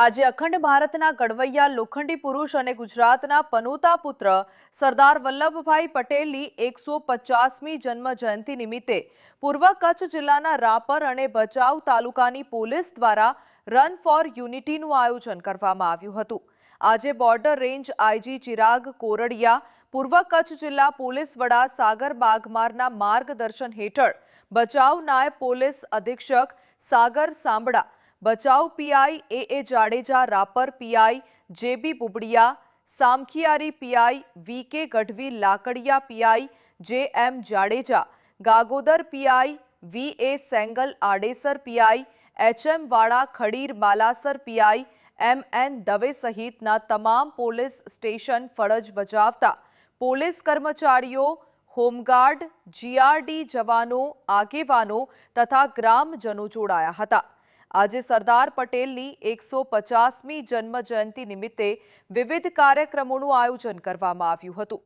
આજે અખંડ ભારતના ઘડવૈયા લોખંડી પુરુષ અને ગુજરાતના પનોતા પુત્ર સરદાર વલ્લભભાઈ પટેલની એકસો પચાસમી જન્મ જયંતિ નિમિત્તે પૂર્વ કચ્છ જિલ્લાના રાપર અને ભચાઉ તાલુકાની પોલીસ દ્વારા રન ફોર યુનિટીનું આયોજન કરવામાં આવ્યું હતું. આજે border range IG Chirag Kordiya, પૂર્વ કચ્છ જિલ્લા પોલીસ વડા સાગર બાગમારના માર્ગદર્શન હેઠળ બચાવ નાયબ પોલીસ અધિક્ષક Sagar Sambada Bhachau PI A A Jadeja, Rapar PI, JB Bubadiya, Samakhiyari PI, V K Gadhvi, Lakadiya PI, J M Jadeja, Gagodar PI, V A Sengal, Adesar PI HM Vala, Khadir, Balasar PI, M N Dave સહિતના તમામ police station ફરજ બજાવતા. Police કર્મચારીઓ, home guard, GRD જવાનો, આગેવાનો તથા ગ્રામજનો જોડાયા હતા. આજે સરદાર પટેલની એકસો પચાસમી જન્મ જયંતિ નિમિત્તે વિવિધ કાર્યક્રમોનું આયોજન કરવામાં આવ્યું હતું.